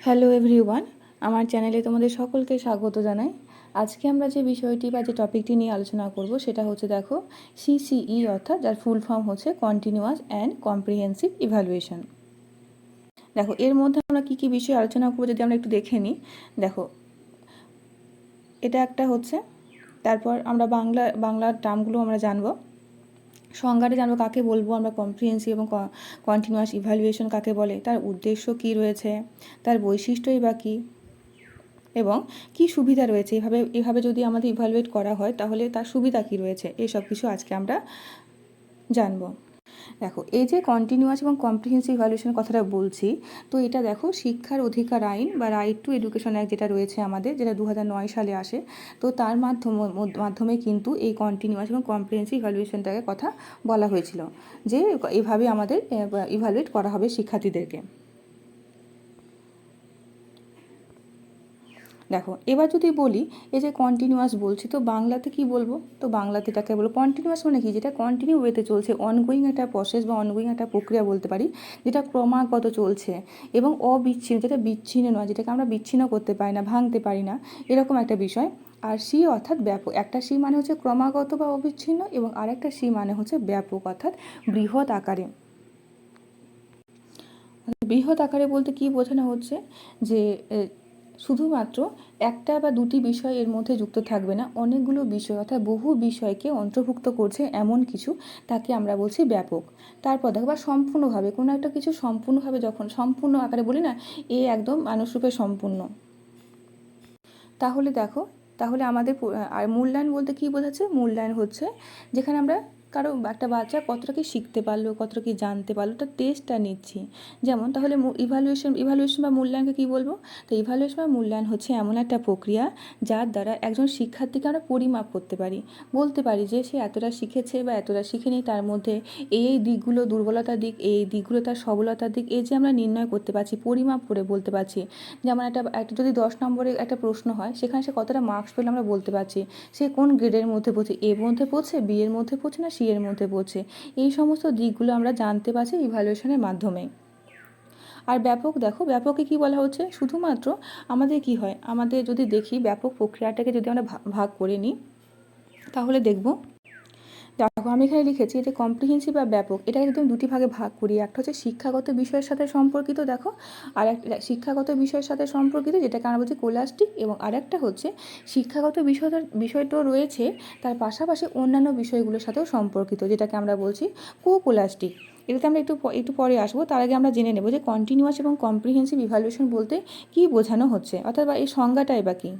Hello everyone আমার চ্যানেলে তোমাদের সকলকে স্বাগত জানাই। আজকে আমরা যে বিষয়টি বা যে টপিকটি নিয়ে আলোচনা করব, সেটা হচ্ছে দেখো সিসিই অর্থাৎ যার ফুল ফর্ম হচ্ছে কন্টিনিউয়াস অ্যান্ড কম্প্রিহেন্সিভ ইভ্যালুয়েশন দেখো, এর মধ্যে আমরা কী কী বিষয় আলোচনা করব যদি আমরা একটু দেখে নিই। দেখো, এটা একটা হচ্ছে, তারপর আমরা বাংলা, বাংলার টার্মগুলো আমরা জানব। সংজ্ঞাটা জানব, কাকে বলব আমরা কম্প্রিহেন্সিভ এবং কন্টিনিউয়াস ইভ্যালুয়েশন কাকে বলে, তার উদ্দেশ্য কি রয়েছে, তার বৈশিষ্ট্যই বা কী, এবং কি সুবিধা রয়েছে, এভাবে এভাবে যদি আমাদের ইভ্যালুয়েট করা হয় তাহলে তার সুবিধা কি রয়েছে, এসব কিছু আজকে আমরা জানব। দেখো, এই যে কন্টিনিউয়াস এবং কম্প্রিহেন্সিভ ভ্যালুয়েশনের কথাটা বলছি, তো এটা দেখো, শিক্ষার অধিকার আইন বা রাইট টু এডুকেশন অ্যাক্ট যেটা রয়েছে আমাদের, যেটা দু হাজার নয় সালে আসে, তো তার মাধ্যম, মাধ্যমে কিন্তু এই কন্টিনিউয়াস এবং কম্প্রিহেন্সিভ ভ্যালুয়েশনটাকে কথা বলা হয়েছিল যে এভাবে আমাদের ইভ্যালুয়েট করা হবে শিক্ষার্থীদেরকে। দেখো, এবার যদি বলি, এই যে কন্টিনিউয়াস বলছি, তো বাংলাতে কি বলব? তো বাংলাতে এটাকে বলব কন্টিনিউয়াস মানে কি? যেটা কন্টিনিউ ওয়েতে চলছে অনগোয়িং একটা প্রসেস বা অনগোয়িং একটা প্রক্রিয়া বলতে পারি, যেটা ক্রমাগত চলছে এবং অবিচ্ছিন্ন, যেটা বিচ্ছিন্ন নয়, যেটাকে আমরা বিচ্ছিন্ন করতে পারি না, ভাঙতে পারি না, এরকম একটা বিষয়। আর সি অর্থাৎ ব্যাপক, একটা সি মানে হচ্ছে ক্রমাগত বা অবিচ্ছিন্ন এবং আরেকটা সি মানে হচ্ছে ব্যাপক, অর্থাৎ বৃহৎ আকারে। বৃহৎ আকারে বলতে কি বোঝানো হচ্ছে? যে শুধুমাত্র একটা বা দুটি বিষয় এর মধ্যে যুক্ত থাকবে না, অনেকগুলো বিষয় অর্থাৎ বহু বিষয়কে অন্তর্ভুক্ত করছে এমন কিছু, তাকে আমরা বলছি ব্যাপক। তারপর দেখো বা সম্পূর্ণভাবে, কোনো একটা কিছু সম্পূর্ণভাবে যখন, সম্পূর্ণ আকারে বলি না, এ একদম মানুষরূপে সম্পূর্ণ। তাহলে দেখো, তাহলে আমাদের আর মূল্যায়ন বলতে কী বোঝাচ্ছে? মূল্যায়ন হচ্ছে যেখানে আমরা কারও একটা বাচ্চা কতটা কি শিখতে পারল, কতটা কি জানতে পারল তার টেস্টটা নিচ্ছি। যেমন তাহলে ইভ্যালুয়েশন ইভ্যালুয়েশন বা মূল্যায়নকে কী বলব? তো ইভ্যালুয়েশন বা মূল্যায়ন হচ্ছে এমন একটা প্রক্রিয়া যার দ্বারা একজন শিক্ষার্থীকে আমরা পরিমাপ করতে পারি। বলতে পারি যে সে এতটা শিখেছে বা এতটা শিখেনি, তার মধ্যে এই এই দিকগুলো দুর্বলতার দিক, এই দিকগুলো তার সবলতার দিক, এই যে আমরা নির্ণয় করতে পারছি, পরিমাপ করে বলতে পারছি। যেমন একটা একটা যদি দশ নম্বরে একটা প্রশ্ন হয়, সেখানে সে কতটা মার্কস পেলে আমরা বলতে পারছি। সে কোন গ্রেডের মধ্যে পড়ছে এর মধ্যে পড়ছে বি এর মধ্যে পড়ছে না সি এর মধ্যে পড়ছে। এই সমস্ত দিকগুলো আমরা জানতে পারছি ইভ্যালুয়েশনের মাধ্যমে। আর ব্যাপক, দেখো, ব্যাপকে কি বলা হচ্ছে? শুধুমাত্র আমাদের কি হয়? আমাদের যদি দেখি ব্যাপক প্রক্রিয়াটাকে যদি আমরা ভাগ করে নিই, তাহলে দেখব দেখো, আমি এখানে লিখেছি এটা কম্প্রিহেন্সিভ বা ব্যাপক। এটাকে যদি আমি দুটি ভাগে ভাগ করি একটা হচ্ছে শিক্ষাগত বিষয়ের সাথে সম্পর্কিত, দেখো, আর একটা শিক্ষাগত বিষয়ের সাথে সম্পর্কিত, যেটাকে আমরা বলছি কোলাস্টিক এবং আরেকটা হচ্ছে শিক্ষাগত বিষয়টার বিষয়টা রয়েছে, তার পাশাপাশি অন্যান্য বিষয়গুলোর সাথেও সম্পর্কিত, যেটাকে আমরা বলছি কো কোলাস্টিক এটাতে আমরা একটু একটু পরে আসব, তার আগে আমরা জেনে নেব যে কন্টিনিউয়াস এবং কম্প্রিহেন্সিভ ইভ্যালুয়েশন বলতে কী বোঝানো হচ্ছে অর্থাৎ বা এই সংজ্ঞাটাই বা কী।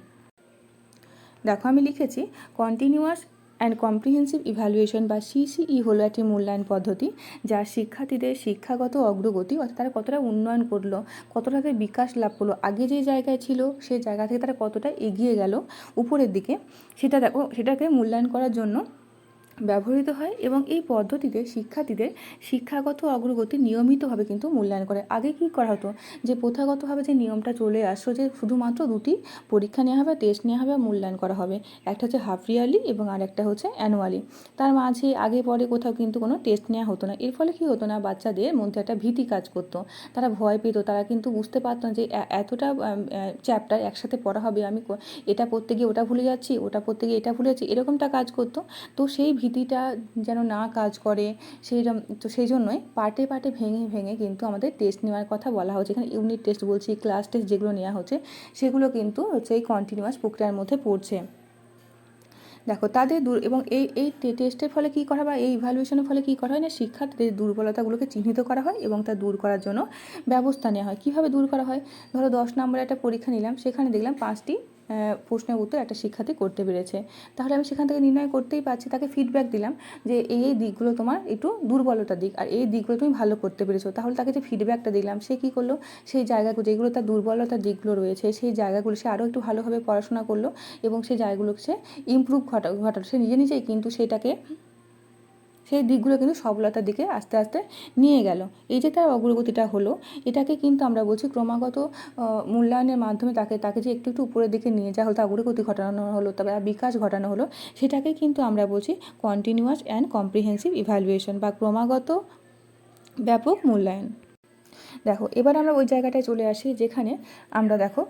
দেখো, আমি লিখেছি কন্টিনিউয়াস অ্যান্ড কম্প্রিহেন্সিভ ইভ্যালুয়েশন বা সিসিই হলো একটি মূল্যায়ন পদ্ধতি যা শিক্ষার্থীদের শিক্ষাগত অগ্রগতি, অর্থাৎ তারা কতটা উন্নয়ন করল, কতটা বিকাশ লাভ করল, আগে যে জায়গায় ছিল, সেই জায়গা থেকে তারা কতটা এগিয়ে গেল, উপরের দিকে, সেটা দেখো, সেটাকে মূল্যায়ন করার জন্য ব্যবহৃত হয় এবং এই পদ্ধতিতে শিক্ষার্থীদের শিক্ষাগত অগ্রগতি নিয়মিতভাবে কিন্তু মূল্যায়ন করে। আগে কি করা হতো? যে প্রথাগতভাবে যে নিয়মটা চলে আসতো যে শুধুমাত্র দুটি পরীক্ষা নেওয়া হবে টেস্ট নেওয়া হবে মূল্যায়ন করা হবে। একটা হচ্ছে হাফ ইয়ারলি এবং আরেকটা হচ্ছে অ্যানুয়ালি তার মাঝে আগে পরে কোথাও কিন্তু কোনো টেস্ট নেওয়া হতো না। এর ফলে কী হতো না? বাচ্চাদের মধ্যে একটা ভীতি কাজ করতো। তারা ভয় পেত। তারা কিন্তু বুঝতে পারতো না যে এতটা চ্যাপ্টার একসাথে পড়া হবে। আমি এটা পড়তে গিয়ে ওটা ভুলে যাচ্ছি, ওটা পড়তে গিয়ে এটা ভুলে যাচ্ছি, এরকমটা কাজ করতো। তো সেই ভীতিটা যেন না কাজ করে সেই তো সেই জন্যই পার্টে পার্টে ভেঙে ভেঙে কিন্তু আমাদের টেস্ট নেওয়ার কথা বলা হচ্ছে। এখানে ইউনিট টেস্ট বলছি ক্লাস টেস্ট যেগুলো নেওয়া হচ্ছে, সেগুলো কিন্তু হচ্ছে এই কন্টিনিউয়াস প্রক্রিয়ার মধ্যে পড়ছে। দেখো, তাদের দূর, এবং এই এই টেস্টের ফলে কী করা বা এই ইভ্যালুয়েশনের ফলে কী করা হয় না, শিক্ষার্থীদের দুর্বলতাগুলোকে চিহ্নিত করা হয় এবং তা দূর করার জন্য ব্যবস্থা নেওয়া হয়। কীভাবে দূর করা হয়? ধরো দশ নম্বরে একটা পরীক্ষা নিলাম, সেখানে দেখলাম পাঁচটি প্রশ্নের উত্তর একটা শিক্ষার্থী করতে পেরেছে। তাহলে আমি সেখান থেকে নির্ণয় করতেই পারছি, তাকে ফিডব্যাক দিলাম যে এই এই দিকগুলো তোমার একটু দুর্বলতার দিক আর এই দিকগুলো তুমি ভালো করতে পেরেছ। তাহলে তাকে যে ফিডব্যাকটা দিলাম, সে কী করল? সেই জায়গাগুলো যেগুলো তার দুর্বলতার দিকগুলো রয়েছে, সেই জায়গাগুলো সে আরও একটু ভালোভাবে পড়াশোনা করল এবং সেই জায়গাগুলোকে সে ইম্প্রুভ ঘটা, ঘটালো। সে নিজে নিজেই কিন্তু সেটাকে সেই দিকগুলো কিন্তু সফলতার দিকে আস্তে আস্তে নিয়ে গেল। এই যে তার অগ্রগতিটা হলো, এটাকে কিন্তু আমরা বলছি ক্রমাগত মূল্যায়নের মাধ্যমে তাকে তাকে যে একটু একটু উপরের দিকে নিয়ে যাওয়া হলো, তার অগ্রগতি ঘটানো হলো, তবে বিকাশ ঘটানো হলো, সেটাকে কিন্তু আমরা বলছি কন্টিনিউয়াস অ্যান্ড কম্প্রিহেন্সিভ ইভ্যালুয়েশন বা ক্রমাগত ব্যাপক মূল্যায়ন। দেখো, এবার আমরা ওই জায়গাটায় চলে আসি যেখানে আমরা দেখো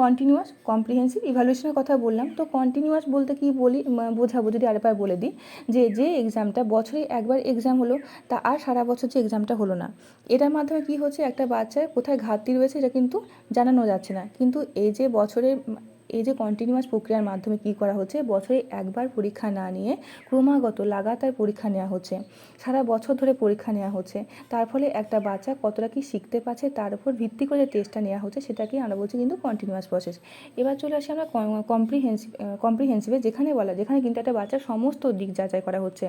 কন্টিনিউয়াস কম্প্রিহেন্সিভ ইভ্যালুয়েশনের কথা বললাম। তো কন্টিনিউয়াস বলতে কি বলি বোঝাবো যদি আরেকবার বলে দিই, যে যে এক্সামটা বছরে একবার এক্সাম হলো, তা আর সারা বছর যে এক্সামটা হলো না। এটার মাধ্যমে কি হচ্ছে, একটা বাচ্চার কোথায় ঘাটতি রয়েছে, এটা কিন্তু জানানো যাচ্ছে না। কিন্তু এই যে বছরে এই যে কন্টিনিউয়াস প্রক্রিয়ার মাধ্যমে কি করা হচ্ছে? বছরে একবার পরীক্ষা না নিয়ে ক্রমাগত লাগাতার পরীক্ষা নেওয়া হচ্ছে। সারা বছর ধরে পরীক্ষা নেওয়া হচ্ছে। তার ফলে একটা বাচ্চা কতটা কি শিখতে পারছে তার উপর ভিত্তি করে টেস্টটা নেওয়া হচ্ছে সেটাকে আমরা বলছি কিন্তু কন্টিনিউয়াস প্রসেস এবার চলে আসি আমরা কম্প্রিহেন্সিভ কম্প্রিহেন্সিভে যেখানে বলা, যেখানে কিন্তু একটা বাচ্চার সমস্ত দিক যাচাই করা হচ্ছে।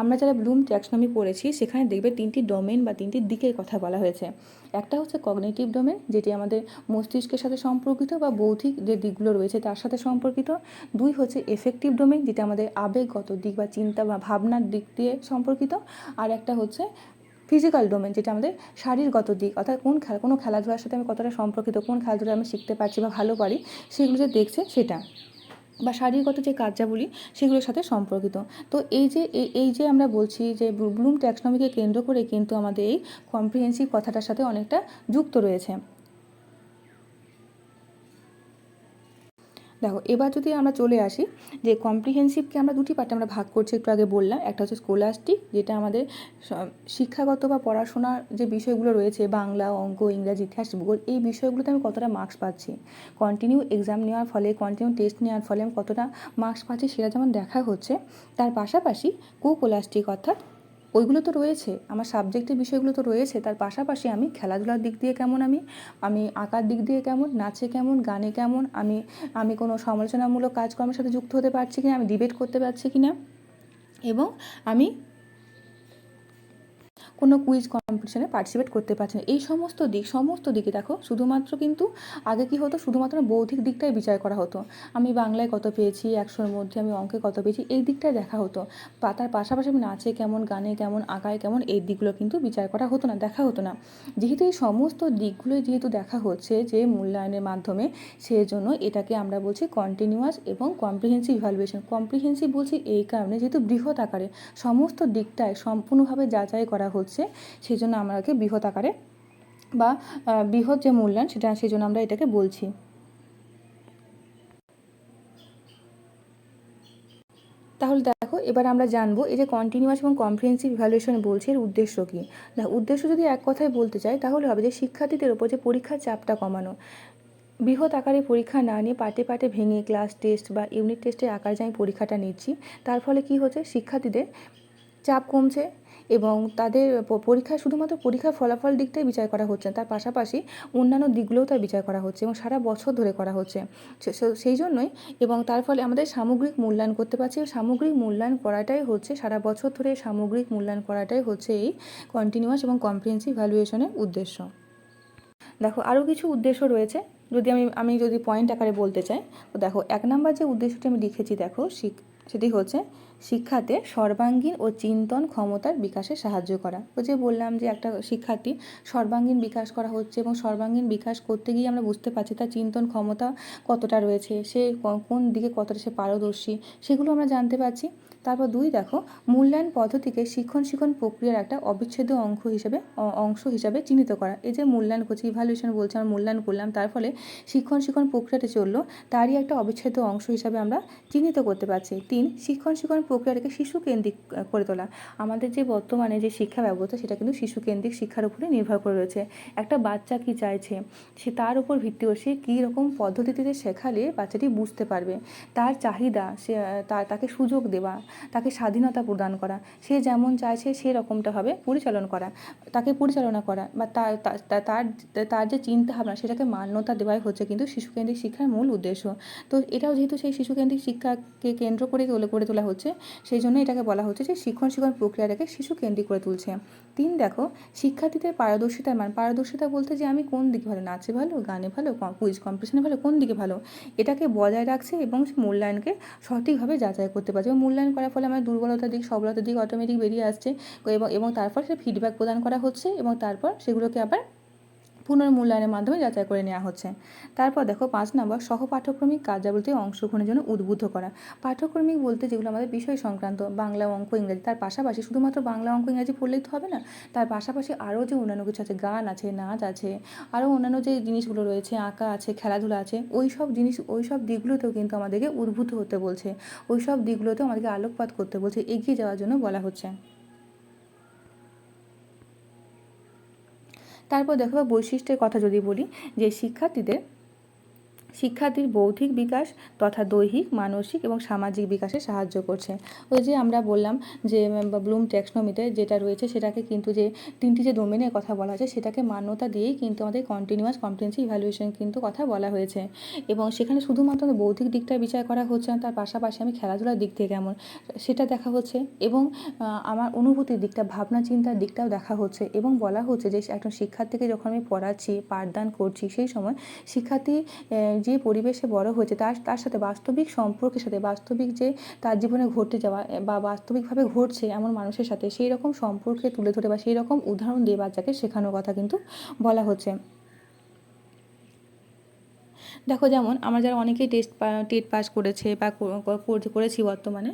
আমরা যারা ব্লুম ট্যাক্সনমি পড়েছি, সেখানে দেখবে তিনটি ডোমেন বা তিনটি দিকের কথা বলা হয়েছে। একটা হচ্ছে কগনেটিভ ডোমেন যেটি আমাদের মস্তিষ্কের সাথে সম্পর্কিত বা বৌদ্ধিক যে দিকগুলো রয়েছে, তার সাথে সম্পর্কিত। দুই হচ্ছে এফেক্টিভ ডোমেন যেটা আমাদের আবেগগত দিক বা চিন্তা বা ভাবনার দিক দিয়ে সম্পর্কিত। আর একটা হচ্ছে ফিজিক্যাল ডোমেন যেটা আমাদের শারীরগত দিক, অর্থাৎ কোন খেলা, কোনো খেলাধুলার সাথে আমি কতটা সম্পর্কিত, কোন খেলাধুলা আমি শিখতে পারছি বা ভালো পারি, সেগুলো যে দেখছে সেটা। বা শারীরগত যে কার্যাবলী, সেগুলোর সাথে সম্পর্কিত। তো এই যে এই যে আমরা বলছি যে ব্লুম ট্যাক্সনমিকে কেন্দ্র করে কিন্তু আমাদের এই কম্প্রিহেন্সিভ কথাটার সাথে অনেকটা যুক্ত রয়েছে। দেখো, এবার যদি আমরা চলে আসি যে কম্প্রিহেন্সিভকে আমরা দুটি পার্টে আমরা ভাগ করছি, একটু আগে বললাম, একটা হচ্ছে স্কোলাস্টিক যেটা আমাদের শিক্ষাগত বা পড়াশোনার যে বিষয়গুলো রয়েছে, বাংলা, অঙ্ক, ইংরাজি, ইতিহাস, ভূগোল, এই বিষয়গুলোতে আমি কতটা মার্কস পাচ্ছি? কন্টিনিউ এক্সাম নেওয়ার ফলে কন্টিনিউ টেস্ট নেওয়ার ফলে আমি কতটা মার্কস পাচ্ছি সেটা যেমন দেখা হচ্ছে, তার পাশাপাশি কোকোলাস্টিক অর্থাৎ ওইগুলো তো রয়েছে, আমার সাবজেক্টের বিষয়গুলো তো রয়েছে, তার পাশাপাশি আমি খেলাধুলার দিক দিয়ে কেমন আমি? আমি আঁকার দিক দিয়ে কেমন? নাচে কেমন? গানে কেমন? আমি আমি কোনো সমালোচনামূলক কাজকর্মের সাথে যুক্ত হতে পারছি কিনা? আমি ডিবেট করতে পারছি কিনা? এবং আমি কোনো কুইজ কম্পিটিশনে পার্টিসিপেট করতে পারছে এই সমস্ত দিক, সমস্ত দিকে দেখো, শুধুমাত্র কিন্তু আগে কি হতো? শুধুমাত্র বৌদ্ধিক দিকটাই বিচার করা হতো। আমি বাংলায় কত পেয়েছি, একশোর মধ্যে আমি অঙ্কে কত পেয়েছি, এই দিকটাই দেখা হতো। তার পাশাপাশি আমি নাচে কেমন, গানে কেমন, আঁকায় কেমন, এই দিকগুলো কিন্তু বিচার করা হতো না, দেখা হতো না। যেহেতু এই সমস্ত দিকগুলোই যেহেতু দেখা হচ্ছে যে মূল্যায়নের মাধ্যমে সেই জন্য এটাকে আমরা বলছি কন্টিনিউয়াস এবং কম্প্রিহেন্সিভ ইভ্যালুয়েশন কম্প্রিহেন্সিভ বলছি এই কারণে যেহেতু বৃহৎ আকারে সমস্ত দিকটায় সম্পূর্ণভাবে যাচাই করা হচ্ছে সেই জন্য আমরাকে বৃহৎ আকারে বা বৃহৎ যে মূল্যায়ন সেটা সেই জন্য আমরা এটাকে বলছি। তাহলে দেখো, এবার আমরা জানব এই যে কন্টিনিউয়াস এবং কম্প্রিহেন্সিভ ইভ্যালুয়েশন বলছে এর উদ্দেশ্য কী? উদ্দেশ্য যদি এক কথায় বলতে চাই, তাহলে হবে যে শিক্ষার্থীদের ওপর যে পরীক্ষার চাপটা কমানো। বৃহৎ আকারে পরীক্ষা না নিয়ে পাটে পাটে ভেঙে ক্লাস টেস্ট বা ইউনিট টেস্টের আকারে যে আমি পরীক্ষাটা নিচ্ছি, তার ফলে কি হচ্ছে? শিক্ষার্থীদের চাপ কমছে এবং তাদের পরীক্ষা, শুধুমাত্র পরীক্ষার ফলাফল দিকটাই বিচার করা হচ্ছে তার পাশাপাশি অন্যান্য দিকগুলোও তার বিচার করা হচ্ছে এবং সারা বছর ধরে করা হচ্ছে। সেই জন্যই এবং তার ফলে আমাদের সামগ্রিক মূল্যায়ন করতে পারছি সামগ্রিক মূল্যায়ন করাটাই হচ্ছে, সারা বছর ধরে সামগ্রিক মূল্যায়ন করাটাই হচ্ছে এই কন্টিনিউয়াস এবং কম্প্রিহেন্সিভ ভ্যালুয়েশনের উদ্দেশ্য। দেখো আরও কিছু উদ্দেশ্য রয়েছে, যদি আমি আমি যদি পয়েন্ট আকারে বলতে চাই, তো দেখো, এক নাম্বার যে উদ্দেশ্যটি আমি লিখেছি, দেখো সেটি হচ্ছে শিক্ষাতে সর্বাঙ্গীন ও চিন্তন ক্ষমতার বিকাশে সাহায্য করা। তো যে বললাম যে একটা শিক্ষার্থী সর্বাঙ্গীন বিকাশ করা হচ্ছে এবং সর্বাঙ্গীন বিকাশ করতে গিয়ে আমরা বুঝতে পারছি তার চিন্তন ক্ষমতা কতটা রয়েছে, সে কোন দিকে কতটা সে পারদর্শী, সেগুলো আমরা জানতে পারছি। তারপর দুই, দেখো, মূল্যায়ন পদ্ধতিকে শিক্ষণ শিক্ষণ প্রক্রিয়ার একটা অবিচ্ছেদ্য অংশ হিসেবে অংশ হিসাবে চিহ্নিত করা। এই যে মূল্যায়ন করছি ইভ্যালুয়েশন বলছে, আমরা মূল্যায়ন করলাম, তার ফলে শিক্ষণ শিক্ষণ প্রক্রিয়াটা চলল, তারই একটা অবিচ্ছেদ্য অংশ হিসাবে আমরা চিহ্নিত করতে পারছি। তিন, শিক্ষণ শিক্ষণ প্রক্রিয়াটাকে শিশু কেন্দ্রিক করে তোলা। আমাদের যে বর্তমানে যে শিক্ষা ব্যবস্থা, সেটা কিন্তু শিশু কেন্দ্রিক শিক্ষার উপরে নির্ভর করে রয়েছে। একটা বাচ্চা কি চাইছে, সে তার উপর ভিত্তি করে সে কী রকম পদ্ধতিতে শেখালে বাচ্চাটি বুঝতে পারবে? তার চাহিদা, সে তাকে সুযোগ দেওয়া, তাকে স্বাধীনতা প্রদান করা, সে যেমন চাইছে সেরকমটাভাবে পরিচালন করা, তাকে পরিচালনা করা বা তার তার তার যে চিন্তা ভাবনা সেটাকে মান্যতা দেওয়াই হচ্ছে কিন্তু শিশুকেন্দ্রিক শিক্ষার মূল উদ্দেশ্য। তো এটাও যেহেতু সেই শিশুকেন্দ্রিক শিক্ষাকে কেন্দ্র করে তোলে, করে তোলা হচ্ছে সেই জন্য এটাকে বলা হচ্ছে যে শিক্ষণ শিক্ষণ প্রক্রিয়াটাকে শিশু কেন্দ্রিক করে তুলছে। তিন, দেখো, শিক্ষার্থীদের পারদর্শিতার মান। পারদর্শিতা বলতে যে আমি কোন দিকে ভালো, নাচে ভালো, গানে ভালো কুইজ কম্পিটিশনে ভালো, কোন দিকে ভালো, এটাকে বজায় রাখছে এবং মূল্যায়নকে সঠিকভাবে যাচাই করতে পারছে। এবং মূল্যায়ন করার ফলে আমার দুর্বলতার দিক, সবলতার দিক অটোমেটিক বেরিয়ে আসছে। এবং এবং তারপর সে ফিডব্যাক প্রদান করা হচ্ছে এবং তারপর সেগুলোকে আবার পুনর্মূল্যায়নের মাধ্যমে যাচাই করে নেওয়া হচ্ছে। তারপর দেখো পাঁচ নম্বর সহ পাঠ্যক্রমিক কার্যাবলীতে অংশগ্রহণের জন্য উদ্বুদ্ধ করা। পাঠ্যক্রমিক বলতে যেগুলো আমাদের বিষয় সংক্রান্ত, বাংলা অঙ্ক, ইংরাজি, তার পাশাপাশি শুধুমাত্র বাংলা অঙ্ক, ইংরাজি পড়লেই তো হবে না, তার পাশাপাশি আরও যে অন্যান্য কিছু আছে, গান আছে, নাচ আছে, আরও অন্যান্য যে জিনিসগুলো রয়েছে, আঁকা আছে, খেলাধুলা আছে ওই সব জিনিস ওই সব দিকগুলোতেও কিন্তু আমাদেরকে উদ্বুদ্ধ হতে বলছে। ওই সব দিকগুলোতেও আমাদেরকে আলোকপাত করতে বলছে, এগিয়ে যাওয়ার জন্য বলা হচ্ছে। তারপর দেখো বৈশিষ্ট্যের কথা যদি বলি যে শিক্ষার্থীদের শিক্ষার্থীর বৌদ্ধিক বিকাশ তথা দৈহিক, মানসিক এবং সামাজিক বিকাশে সাহায্য করছে। ওই যে আমরা বললাম যে ব্লুম টেক্সনোমিতে যেটা রয়েছে সেটাকে কিন্তু যে তিনটি যে ডোমেনের কথা বলা হয়েছে সেটাকে মান্যতা দিয়েই কিন্তু আমাদের কন্টিনিউয়াস কম্পিটেন্সি ইভ্যালুয়েশন কিন্তু কথা বলা হয়েছে। এবং সেখানে শুধুমাত্র বৌদ্ধিক দিকটা বিচার করা হচ্ছে না, তার পাশাপাশি আমি খেলাধুলার দিক থেকে কেমন সেটা দেখা হচ্ছে এবং আমার অনুভূতির দিকটা, ভাবনা চিন্তার দিকটাও দেখা হচ্ছে এবং বলা হচ্ছে যে, একজন শিক্ষার্থীকে যখন আমি পড়াচ্ছি, পাঠদান করছি সেই সময় শিক্ষার্থী যে পরিবেশে বড় হয়েছে, তার তার সাথে বাস্তবিক সম্পর্কের সাথে, বাস্তবিক যে তার জীবনে ঘটে যাওয়া বা বাস্তবিকভাবে ঘটছে এমন মানুষের সাথে সেই রকম সম্পর্কে তুলে ধরে বা সেই রকম উদাহরণ দিয়ে বাচ্চাকে শেখানোর কথা কিন্তু বলা হচ্ছে। দেখো যেমন আমরা যারা অনেকেই টেস্ট টেট পাস করেছে বা করেছি বর্তমানে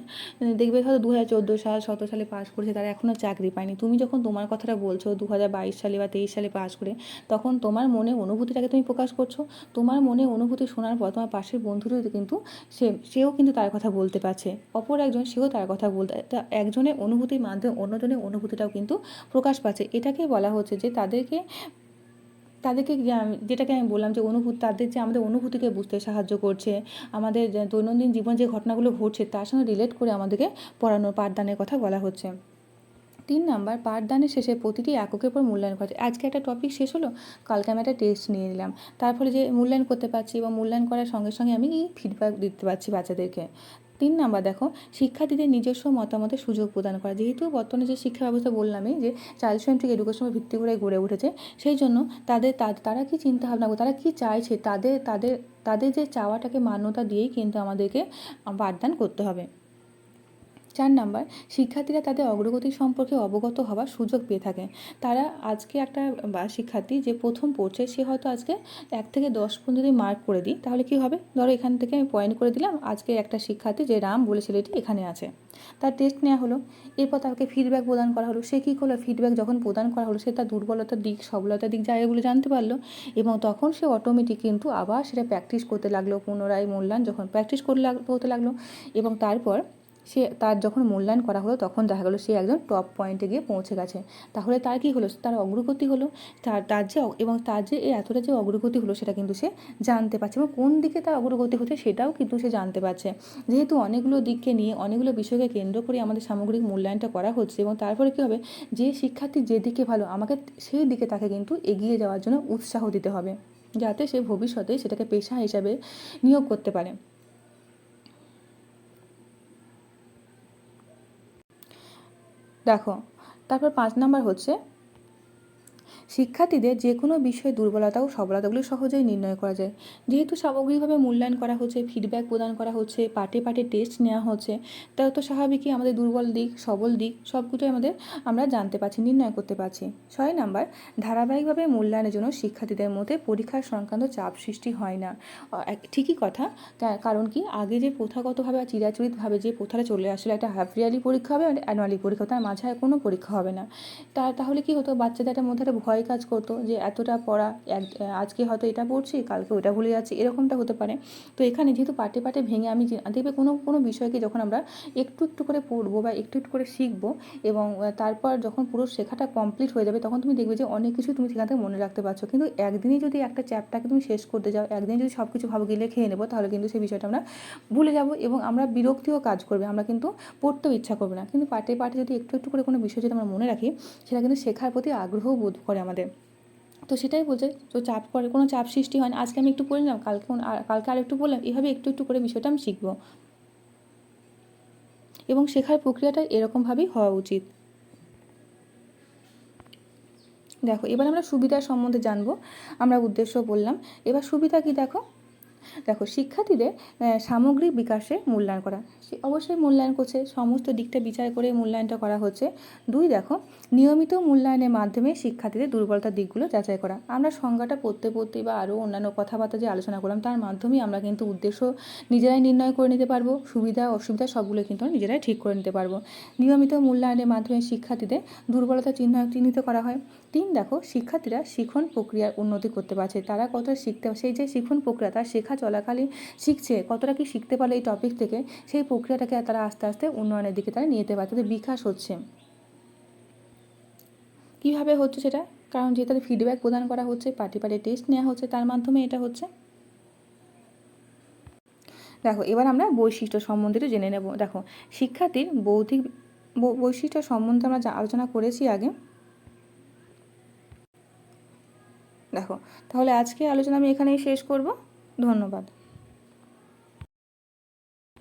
দেখবে হয়তো দু হাজার চোদ্দ সাল, সতেরো সালে পাস করেছে, তারা এখনও চাকরি পায়নি। তুমি যখন তোমার কথাটা বলছো দু হাজার বাইশ সালে বা তেইশ সালে পাস করে, তখন তোমার মনে অনুভূতিটাকে তুমি প্রকাশ করছ। তোমার মনে অনুভূতি শোনার পর তোমার পাশের বন্ধুরও কিন্তু সে, সেও কিন্তু তার কথা বলতে পারছে। অপর একজন, সেও তার কথা বলতে একজনের অনুভূতির মাধ্যমে অন্যজনের অনুভূতিটাও কিন্তু প্রকাশ পাচ্ছে। এটাকে বলা হচ্ছে যে তাদেরকে তাদেরকে যেটাকে আমি বললাম যে অনুভূতি, তাদের যে আমাদের অনুভূতিকে বুঝতে সাহায্য করছে, আমাদের দৈনন্দিন জীবন যে ঘটনাগুলো ঘটছে, তার সঙ্গে রিলেট করে আমাদেরকে পড়ানোর পাঠদানের কথা বলা হচ্ছে। তিন নাম্বার, পাঠদানের শেষে প্রতিটি এককের পর মূল্যায়ন করা আজকে একটা টপিক শেষ হলো, কালকে আমি একটা টেস্ট নিয়ে নিলাম। তার ফলে যে মূল্যায়ন করতে পারছি এবং মূল্যায়ন করার সঙ্গে সঙ্গে আমি ফিডব্যাক দিতে পারছি বাচ্চাদেরকে। তিন নাম্বার দেখো, শিক্ষার্থীদের নিজস্ব মতামতের সুযোগ প্রদান করা। যেহেতু বর্তমানে যে শিক্ষা ব্যবস্থা বললামই যে চাইল্ড সেন্ট্রিক এডুকেশনের ভিত্তি করে গড়ে উঠেছে, সেই জন্য তাদের তারা কি চিন্তা ভাবনা তারা কি চাইছে, তাদের তাদের তাদের যে চাওয়াটাকে মান্যতা দিয়েই কিন্তু আমাদেরকে পাঠদান করতে হবে। চার নাম্বার, শিক্ষার্থীরা তাদের অগ্রগতি সম্পর্কে অবগত হওয়ার সুযোগ পেয়ে থাকে। তারা আজকে একটা, বা শিক্ষার্থী যে প্রথম পড়ছে, সে হয়তো আজকে এক থেকে দশ পর্যন্ত যদি মার্ক করে দিই, তাহলে কি হবে? ধরো এখান থেকে আমি পয়েন্ট করে দিলাম, আজকে একটা শিক্ষার্থী যে রাম বলে ছেলেটি এখানে আছে। তার টেস্ট নেওয়া হলো, এরপর তাকে ফিডব্যাক প্রদান করা হলো। সে কী করল? ফিডব্যাক যখন প্রদান করা হলো, সে তার দুর্বলতার দিক, সবলতার দিক জায়গাগুলো জানতে পারল এবং তখন সে অটোমেটিক কিন্তু আবার সেটা প্র্যাকটিস করতে লাগল, পুনরায় মূল্যায়ন যখন প্র্যাকটিস করতে লাগল এবং তারপর সে তার যখন মূল্যায়ন করা হলো, তখন দেখা গেলো সে একজন টপ পয়েন্টে গিয়ে পৌঁছে গেছে। তাহলে তার কী হলো? তার অগ্রগতি হলো? তার তার যে এবং তার যে এই এতটা যে অগ্রগতি হলো, সেটা কিন্তু সে জানতে পারছে এবং কোন দিকে তার অগ্রগতি হচ্ছে, সেটাও কিন্তু সে জানতে পারছে। যেহেতু অনেকগুলো দিককে নিয়ে, অনেকগুলো বিষয়কে কেন্দ্র করে আমাদের সামগ্রিক মূল্যায়নটা করা হচ্ছে এবং তারপরে কী হবে? যে শিক্ষার্থী যেদিকে ভালো, আমাকে সেই দিকে তাকে কিন্তু এগিয়ে যাওয়ার জন্য উৎসাহ দিতে হবে। যাতে সে ভবিষ্যতে সেটাকে পেশা হিসাবে নিয়োগ করতে পারে। দেখো তারপর পাঁচ নাম্বার হচ্ছে শিক্ষার্থীদের যে কোনো বিষয়ে দুর্বলতা ও সফলতাগুলো সহজেই নির্ণয় করা যায়। যেহেতু সামগ্রিকভাবে মূল্যায়ন করা হচ্ছে ফিডব্যাক প্রদান করা হচ্ছে পাটে পাটে টেস্ট নেওয়া হচ্ছে, তা তো স্বাভাবিকই আমাদের দুর্বল দিক, সবল দিক, সবগুলোই আমাদের আমরা জানতে পারছি, নির্ণয় করতে পারছি। ছয় নাম্বার, ধারাবাহিকভাবে মূল্যায়নের জন্য শিক্ষার্থীদের মধ্যে পরীক্ষার সংক্রান্ত চাপ সৃষ্টি হয় না। ঠিকই কথা কারণ কি আগে যে প্রথাগতভাবে চিরাচরিতভাবে যে প্রথাটা চলে আসলে একটা হাফ ইয়ারলি পরীক্ষা হবে অ্যানুয়ালি পরীক্ষা, তার মাঝে কোনো পরীক্ষা হবে না। তা, তাহলে কি হতো, বাচ্চাদের মধ্যে একটা ভয় ভয় কাজ করতো যে এতটা পড়া আজকে হয়তো এটা পড়ছি, কালকে ওটা ভুলে যাচ্ছি, এরকমটা হতে পারে। তো এখানে যেহেতু পাটে পাটে ভেঙে আমি দেখবে কোনো কোনো বিষয়কে যখন আমরা একটু একটু করে পড়ব বা একটু একটু করে শিখব এবং তারপর যখন পুরো শেখাটা কমপ্লিট হয়ে যাবে, তখন তুমি দেখবে যে অনেক কিছু তুমি সেখান থেকে মনে রাখতে পারছ। কিন্তু একদিনই যদি একটা চ্যাপ্টারকে তুমি শেষ করতে যাও, একদিন যদি সব কিছু ভাবো গিলে খেয়ে নেব, তাহলে কিন্তু সেই বিষয়টা আমরা ভুলে যাব এবং আমরা বিরক্তিও কাজ করবে, আমরা কিন্তু পড়তেও ইচ্ছা করবে না। কিন্তু পাটে পাটে যদি একটু একটু করে কোনো বিষয় যদি আমরা মনে রাখি, সেটা কিন্তু শেখার প্রতি আগ্রহ বোধ করে আমাদের। তো সেটাই বলছে, তো চাপ করে কোনো চাপ সৃষ্টি হয় না আজকে আমি একটু পড়ে নিলাম, কালকে কালকে আর একটু বললাম এভাবে একটু একটু করে বিষয়টা আমি শিখব। এবং শেখার প্রক্রিয়াটা এরকমভাবেই হওয়া উচিত। দেখো, এবার আমরা সুবিধা সম্বন্ধে জানব, আমরা উদ্দেশ্য বললাম। এবার সুবিধা কি দেখো? দেখো, শিক্ষার্থীদের সামগ্রিক বিকাশে মূল্যায়ন করা। সে অবশ্যই মূল্যায়ন করছে, সমস্ত দিকটা বিচার করে মূল্যায়নটা করা হচ্ছে। দুই, দেখো, নিয়মিত মূল্যায়নের মাধ্যমে শিক্ষার্থীদের দুর্বলতার দিকগুলো যাচাই করা। আমরা সংজ্ঞাটা পড়তে পড়তে বা আরও অন্যান্য কথাবার্তা যে আলোচনা করলাম, তার মাধ্যমেই আমরা কিন্তু উদ্দেশ্য নিজেরাই নির্ণয় করে নিতে পারব। সুবিধা, অসুবিধা সবগুলো কিন্তু নিজেরাই ঠিক করে নিতে পারব। নিয়মিত মূল্যায়নের মাধ্যমে শিক্ষার্থীদের দুর্বলতা চিহ্ন চিহ্নিত করা হয়। তিন, দেখো, শিক্ষার্থীরা শিখন প্রক্রিয়ার উন্নতি করতে পারছে। তারা কতটা শিখতে সেই যে শিখন প্রক্রিয়া, তার শেখা চলাকালীন শিখছে, কতটা কি শিখতে পারল এই টপিক থেকে, সেই প্রক্রিয়াটাকে তারা আস্তে আস্তে উন্নয়নের দিকে তারা নিয়ে যেতে পারছে তাদের বিকাশ হচ্ছে। কীভাবে হচ্ছে সেটা? কারণ যে তাদের ফিডব্যাক প্রদান করা হচ্ছে, পার্টি পার্টি টেস্ট নেওয়া হচ্ছে, তার মাধ্যমে এটা হচ্ছে। দেখো, এবার আমরা বৈশিষ্ট্য সম্বন্ধে জেনে নেব। দেখো, শিক্ষার্থীর বৌদ্ধিক বৈশিষ্ট্য সম্বন্ধে আমরা আলোচনা করেছি আগে। দেখো, তাহলে আজকে আলোচনা আমি এখানেই শেষ করব। ধন্যবাদ।